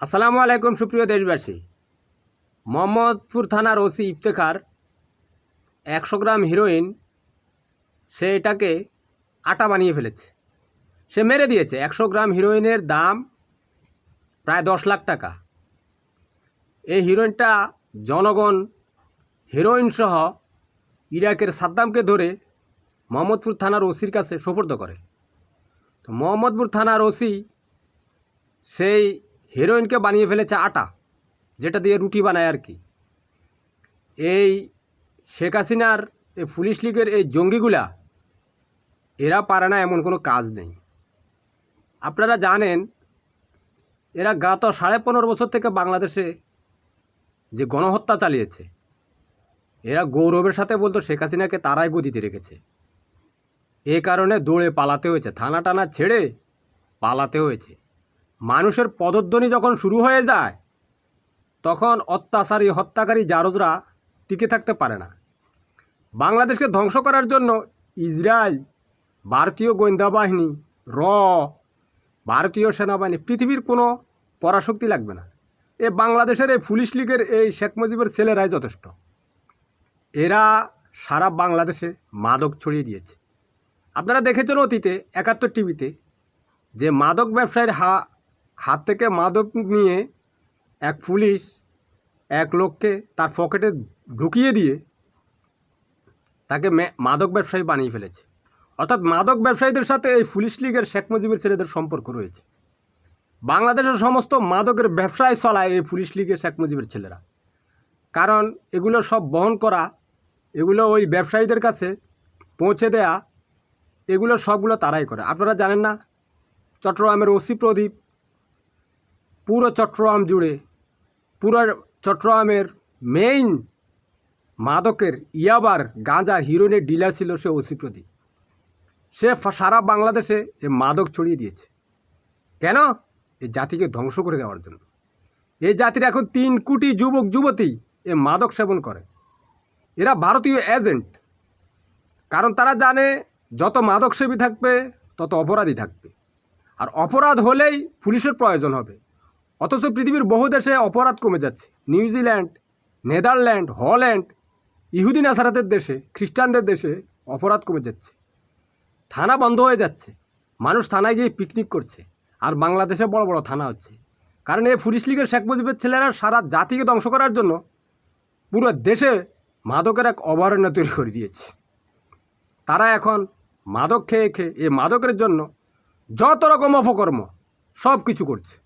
আসসালামু আলাইকুম, সুপ্রিয় দেশবাসী। মোহাম্মদপুর থানার ওসি ইফতেখার একশো গ্রাম হিরোইন, সে এটাকে আটা বানিয়ে ফেলেছে। সে মেরে দিয়েছে। একশো গ্রাম হিরোইনের দাম প্রায় দশ লাখ টাকা। এই হিরোইনটা জনগণ, হিরোইন সহ ইরাকের সাদ্দামকে ধরে মোহাম্মদপুর থানার ওসির কাছে সোপর্দ করে। তো মোহাম্মদপুর থানার ওসি সেই হিরোইনকে বানিয়ে ফেলেছে আটা, যেটা দিয়ে রুটি বানায় আর কি। এই শেখ হাসিনার এই পুলিশ লীগের এই জঙ্গিগুলা, এরা পারে না এমন কোনো কাজ নেই। আপনারা জানেন, এরা গত সাড়ে পনেরো বছর থেকে বাংলাদেশে যে গণহত্যা চালিয়েছে, এরা গৌরবের সাথে বলতো শেখ হাসিনাকে তারাই গদিতে রেখেছে। এ কারণে দৌড়ে পালাতে হয়েছে থানা টানা ছেড়ে পালাতে হয়েছে। মানুষের পদধ্বনি যখন শুরু হয়ে যায়, তখন অত্যাচারী, হত্যাকারী, জারজরা টিকে থাকতে পারে না। বাংলাদেশকে ধ্বংস করার জন্য ইসরায়েল, ভারতীয় গোয়েন্দা বাহিনী, র, ভারতীয় সেনাবাহিনী, পৃথিবীর কোনো পরাশক্তি লাগবে না। এ বাংলাদেশের এই পুলিশ লীগের এই শেখ মুজিবের ছেলেরাই যথেষ্ট। এরা সারা বাংলাদেশে মাদক ছড়িয়ে দিয়েছে। আপনারা দেখেছেন অতীতে, একাত্তর টিভিতে যে মাদক ব্যবসায়ীর হা হাত থেকে মাদক নিয়ে এক পুলিশ এক লোককে তার পকেটে ঢুকিয়ে দিয়ে তাকে মাদক ব্যবসায়ী বানিয়ে ফেলেছে। অর্থাৎ মাদক ব্যবসায়ীদের সাথে এই পুলিশ লীগের শেখ মুজিবের ছেলেদের সম্পর্ক রয়েছে। বাংলাদেশের সমস্ত মাদকের ব্যবসায় চলায় এই পুলিশ লীগের শেখ মুজিবের ছেলেরা। কারণ এগুলো সব বহন করা, এগুলো ওই ব্যবসায়ীদের কাছে পৌঁছে দেয়া, এগুলো সবগুলো তারাই করে। আপনারা জানেন না, চট্টগ্রামের ওসি প্রদীপ পুরো চট্টগ্রাম জুড়ে, পুরো চট্টগ্রামের মেইন মাদকের, ইয়াবার গাঁজা হিরোইনের ডিলার ছিল সে ওসি প্রদীপ। সে সারা বাংলাদেশে এ মাদক ছড়িয়ে দিয়েছে। কেন? এই জাতিকে ধ্বংস করে দেওয়ার জন্য। এই জাতির এখন তিন কোটি যুবক, যুবতী এ মাদক সেবন করে। এরা ভারতীয় এজেন্ট কারণ তারা জানে, যত মাদক সেবী থাকবে, তত অপরাধী থাকবে। আর অপরাধ হলেই পুলিশের প্রয়োজন হবে। অথচ পৃথিবীর বহু দেশে অপরাধ কমে যাচ্ছে। নিউজিল্যান্ড নেদারল্যান্ড, হল্যান্ড, ইহুদি নাসারাতের দেশে, খ্রিস্টানদের দেশে অপরাধ কমে যাচ্ছে। থানা বন্ধ হয়ে যাচ্ছে। মানুষ থানায় গিয়ে পিকনিক করছে। আর বাংলাদেশে বড় বড় থানা হচ্ছে। কারণ এই পুলিশ লীগের শেখ মুজিবের ছেলেরা সারা জাতিকে ধ্বংস করার জন্য পুরো দেশে মাদকের এক অভয়ারণ্য তৈরি করে দিয়েছে। তারা এখন মাদক খেয়ে খেয়ে এই মাদকের জন্য যত রকম অপকর্ম সব কিছু করছে।